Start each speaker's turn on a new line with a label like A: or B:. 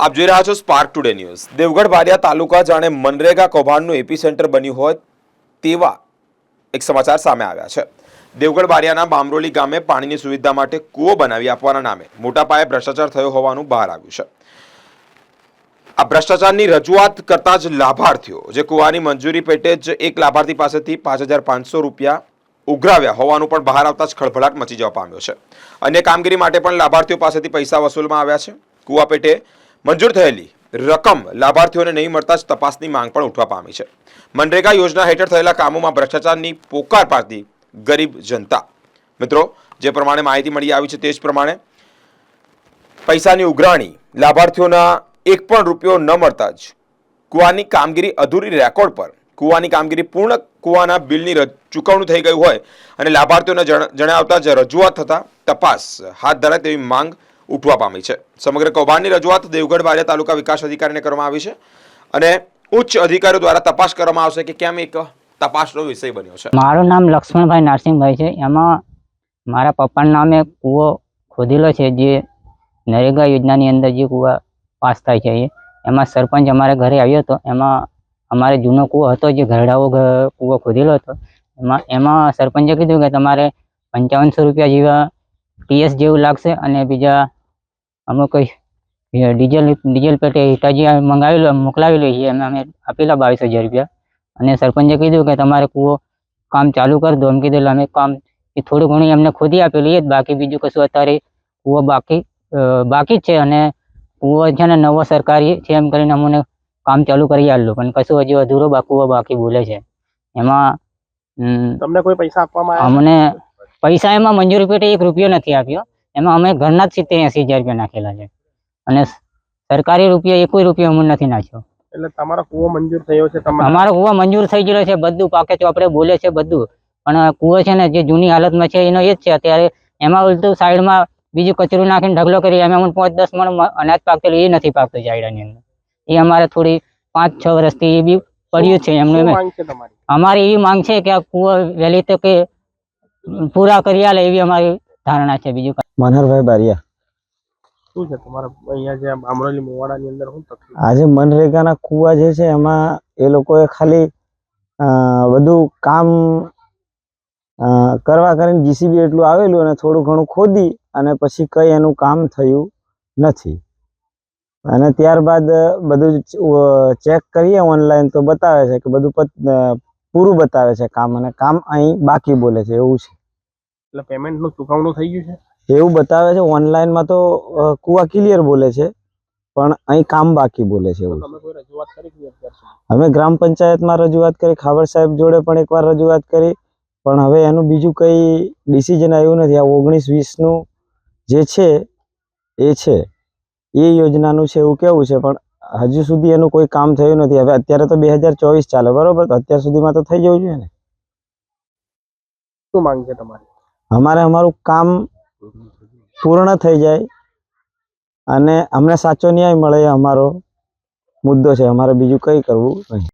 A: આપ જોઈ રહ્યા છો Spark Today News Devgadh Baria તાલુકા જાણે મનરેગા કૌભાંડનું એપીસેન્ટર બન્યું હોય તેવા એક સમાચાર સામે આવ્યા છે. દેવગઢ બારિયાના બામરોલી ગામે પાણીની સુવિધા માટે કૂવો બનાવી આપવાના નામે મોટા પાયે ભ્રષ્ટાચાર થયો હોવાનું બહાર આવ્યું છે. આ ભ્રષ્ટાચારની રજૂઆત કરતા જ લાભાર્થીઓ, જે કૂવાની મંજૂરી પેટે જ એક લાભાર્થી પાસેથી પાંચ હજાર પાંચસો રૂપિયા ઉઘરાવ્યા હોવાનું પણ બહાર આવતા જ ખળભળાટ મચી જવા પામ્યો છે. અન્ય કામગીરી માટે પણ લાભાર્થીઓ પાસેથી પૈસા વસૂલમાં આવ્યા છે. કૂવા પેટે મંજૂર થયેલી રકમ લાભાર્થીઓને નહીં મળતા જ તપાસની માંગ પણ ઉઠવા પામી છે. મનરેગા યોજના હેઠળ થયેલા કામોમાં ભ્રષ્ટાચારની પોકાર પાડતી ગરીબ જનતા. મિત્રો, જે પ્રમાણે માહિતી મળી આવી છે તે જ પ્રમાણે પૈસાની ઉઘરાણી લાભાર્થીઓના એક પણ રૂપિયો ન મળતા જ કૂવાની કામગીરી અધૂરી રેકોર્ડ પર કૂવાની કામગીરી પૂર્ણ કૂવાના બિલની રજ- થઈ ગયું હોય અને લાભાર્થીઓને જણાવતા જ રજૂઆત થતા તપાસ હાથ ધરાય તેવી માંગ ઉઠવા પામી છે. સમગ્ર કૌભાંડની રજૂઆત દેવગઢ બારિયા તાલુકા વિકાસ અધિકારીને કરવામાં આવી છે અને ઉચ્ચ અધિકારીઓ દ્વારા તપાસ કરવામાં આવશે કે કેમ એક તપાસનો વિષય બન્યો છે.
B: મારું નામ લક્ષ્મણભાઈ નરસિંહભાઈ છે. એમાં મારા પપ્પાના નામે કૂવો ખોદેલો છે જે નરેગા યોજનાની અંદર જે કૂવા પાસ થાય છે એ. એમાં સરપંચ અમારે ઘરે આવ્યો હતો. એમાં અમારે જૂનો કૂવો હતો જે ઘરડાઓ કૂવો ખોદેલો હતો. એમાં એમાં સરપંચે કીધું કે તમારે પંચાવનસો રૂપિયા જેવા ટીએસ જેવું લાગશે અને બીજા અમુક કઈ ડીઝલ ડીઝલ પેટે હિતાજી મંગાવેલું મોકલાવેલું છે એમાં અમે આપેલા બાવીસ હજાર રૂપિયા. અને સરપંચે કીધું કે તમારે કૂવો કામ ચાલુ કરી દો. એમ કીધેલું અમે કામ એ થોડું ઘણું એમને ખોદી આપેલું એ જ બાકી બીજું કશું અત્યારે કૂવો બાકી બાકી જ છે. અને કૂવો છે ને નવો સરકારી છે એમ કરીને અમને કામ ચાલુ કરી આવેલું. પણ કશું હજી અધૂરો કૂવો બાકી બોલે છે. એમાં
C: તમને કોઈ પૈસા આપવામાં
B: અમને પૈસા એમાં મંજૂરી પેટે એક રૂપિયો નથી આપ્યો. એમાં અમે ઘરના જ સિત્તેર એસી હજાર રૂપિયા નાખેલા છે. અને સરકારી રૂપિયા એક રૂપિયો અમને નથી નાખ્યો.
C: એટલે તમારો કુવો મંજૂર થયો છે
B: અમારો કુવો મંજૂર થઈ ગયેલો છે બધું પાકે ચોપડે બોલે છે બધું. પણ કુવો છે ને જે જૂની હાલતમાં છે એનો એ જ છે અત્યારે એમાં ઉલટું સાઈડમાં બીજું કચરું નાખીને ઢગલો કરી એમાં અમને પાંચ દસ મણ અનાજ પાકેલું એ નથી પાકતું જાયડાની અંદર. એ અમારે થોડી પાંચ છ વર્ષથી એ બી પડ્યું છે એમનું અમારી એવી માંગ છે કે આ કુવો વહેલી તકે પૂરા કરી આલે એવી અમારી ધારણા છે બીજું
D: મનહરભાઈ બારિયા.
C: શું છે તમારા અહીંયા જે અમરોલી મોવાડાની અંદર શું તકલીફ?
D: આજે મનરેગાના કુવા જે છે એમાં એ લોકોએ ખાલી અ, બધું કામ અ, કરવા કરીને જીસીબી એટલું આવેલું અને થોડું ઘણું ખોદી અને પછી કંઈ એનું કામ થયું નથી. અને ત્યારબાદ બધું ચેક કરીએ ઓનલાઈન તો બતાવે છે કે બધું પત- પૂરું બતાવે છે કામ અને કામ અહીં બાકી બોલે છે એવું છે.
C: એટલે પેમેન્ટનું ચુકવણું થઈ ગયું છે?
D: એવું બતાવે છે ઓનલાઈનમાં તો કુવા ક્લિયર બોલે છે પણ અહીં કામ બાકી બોલે છે એવું. અમે ગ્રામ પંચાયતમાં રજૂઆત કરી ખાબર સાહેબ જોડે પણ એકવાર રજૂઆત કરી પણ હવે એનું બીજું કંઈ ડિસિઝન આવ્યું નથી. આ ઓગણીસ વીસનું જે છે એ છે. એ યોજનાનું છે એવું કેવું છે પણ હજુ સુધી એનું કોઈ કામ થયું નથી. હવે અત્યારે તો બે હજાર ચોવીસ ચાલે બરોબર? તો અત્યાર સુધીમાં તો થઈ જવું જોઈએ ને?
C: શું માંગ છે તમારી?
D: અમારે અમારું કામ પૂર્ણ થઈ જાય અને અમને સાચો ન્યાય મળે અમારો મુદ્દો છે. અમારે બીજું કંઈ કરવું નહીં.